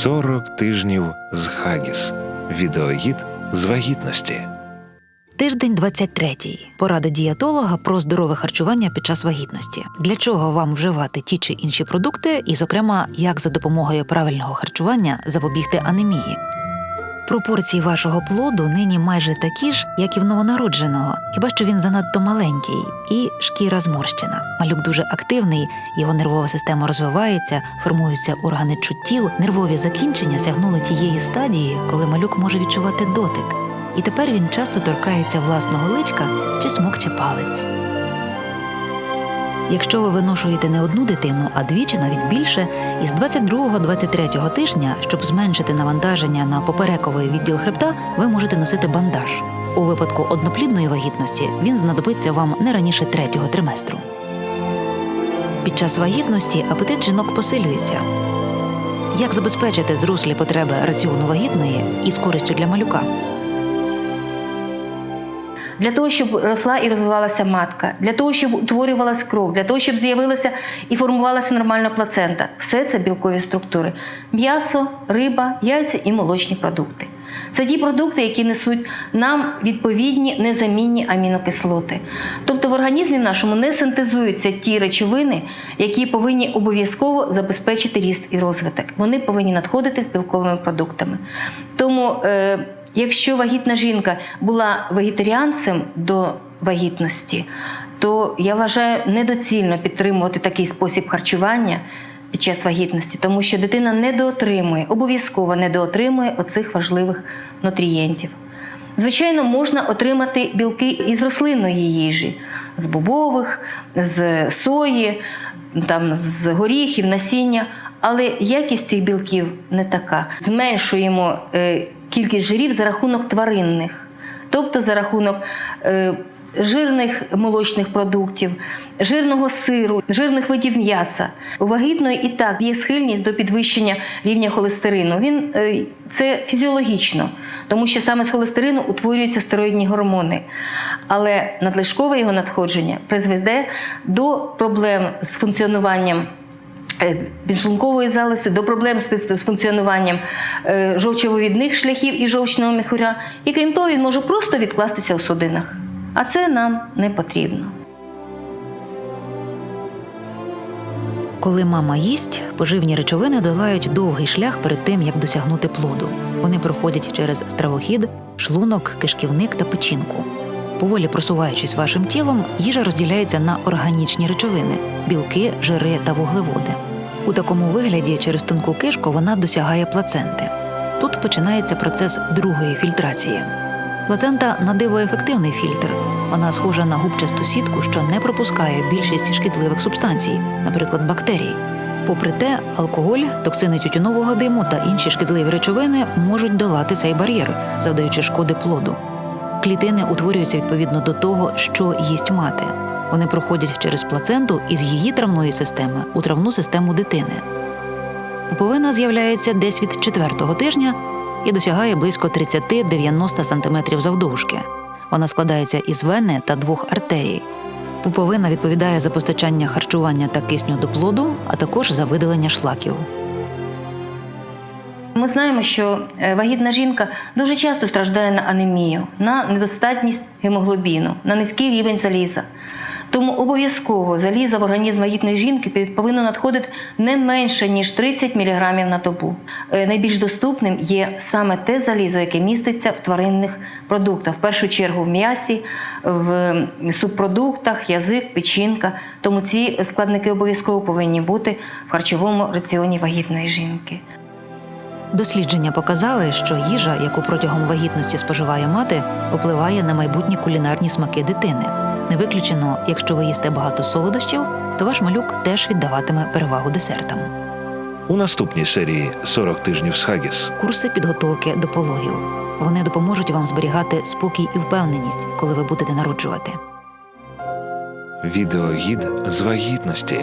40 тижнів з Хагіс. Відеогід з вагітності. Тиждень 23. Порада дієтолога про здорове харчування під час вагітності. Для чого вам вживати ті чи інші продукти, і, зокрема, як за допомогою правильного харчування запобігти анемії. Пропорції вашого плоду нині майже такі ж, як і в новонародженого, хіба що він занадто маленький і шкіра зморщена. Малюк дуже активний, його нервова система розвивається, формуються органи чуттів, нервові закінчення сягнули тієї стадії, коли малюк може відчувати дотик. І тепер він часто торкається власного личка чи смокче палець. Якщо ви виношуєте не одну дитину, а дві чи навіть більше, із 22-23 тижня, щоб зменшити навантаження на поперековий відділ хребта, ви можете носити бандаж. У випадку одноплідної вагітності він знадобиться вам не раніше третього триместру. Під час вагітності апетит жінок посилюється. Як забезпечити зрослі потреби раціону вагітної із користю для малюка? Для того, щоб росла і розвивалася матка, для того, щоб утворювалася кров, для того, щоб з'явилася і формувалася нормальна плацента. Все це білкові структури: м'ясо, риба, яйця і молочні продукти. Це ті продукти, які несуть нам відповідні незамінні амінокислоти. Тобто в організмі нашому не синтезуються ті речовини, які повинні обов'язково забезпечити ріст і розвиток. Вони повинні надходити з білковими продуктами. Тому е, Якщо вагітна жінка була вегетаріанцем до вагітності, то я вважаю недоцільно підтримувати такий спосіб харчування під час вагітності, тому що дитина недоотримує, обов'язково недоотримує оцих важливих нутрієнтів. Звичайно, можна отримати білки із рослинної їжі, з бобових, з сої, там, з горіхів, насіння, але якість цих білків не така. Зменшуємо е, кількість жирів за рахунок тваринних, тобто за рахунок е, жирних молочних продуктів, жирного сиру, жирних видів м'яса. У вагітної і так є схильність до підвищення рівня холестерину. Він е, це фізіологічно, тому що саме з холестерину утворюються стероїдні гормони. Але надлишкове його надходження призведе до проблем з функціонуванням. Е, підшлункової залози, до проблем з функціонуванням е, жовчововідних шляхів і жовчного міхуря. І крім того, він може просто відкластися у судинах. А це нам не потрібно. Коли мама їсть, поживні речовини долають довгий шлях перед тим, як досягнути плоду. Вони проходять через стравохід, шлунок, кишківник та печінку. Поволі просуваючись вашим тілом, їжа розділяється на органічні речовини білки, жири та вуглеводи. У такому вигляді через тонку кишку вона досягає плаценти. Тут починається процес другої фільтрації. Плацента на диво ефективний фільтр. Вона схожа на губчасту сітку, що не пропускає більшість шкідливих субстанцій, наприклад, бактерій. Попри те, алкоголь, токсини тютюнового диму та інші шкідливі речовини можуть долати цей бар'єр, завдаючи шкоди плоду. Клітини утворюються відповідно до того, що їсть мати. Вони проходять через плаценту із її травної системи у травну систему дитини. Пуповина з'являється десь від четвертого тижня і досягає близько 30-90 см завдовжки. Вона складається із вени та двох артерій. Пуповина відповідає за постачання харчування та кисню до плоду, а також за видалення шлаків. Ми знаємо, що е, вагітна жінка дуже часто страждає на анемію, на недостатність гемоглобіну, на низький рівень заліза. Тому обов'язково заліза в організм вагітної жінки повинно надходити не менше ніж 30 мг на добу. Е, найбільш доступним є саме те залізо, яке міститься в тваринних продуктах, в першу чергу в м'ясі, в субпродуктах, язик, печінка. Тому ці складники обов'язково повинні бути в харчовому раціоні вагітної жінки. Дослідження показали, що їжа, яку протягом вагітності споживає мати, впливає на майбутні кулінарні смаки дитини. Не виключено, якщо ви їсте багато солодощів, то ваш малюк теж віддаватиме перевагу десертам. У наступній серії 40 тижнів з Хагіс. Курси підготовки до пологів. Вони допоможуть вам зберігати спокій і впевненість, коли ви будете народжувати. Відеогід з вагітності.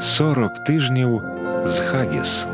40 тижнів з Хагіс.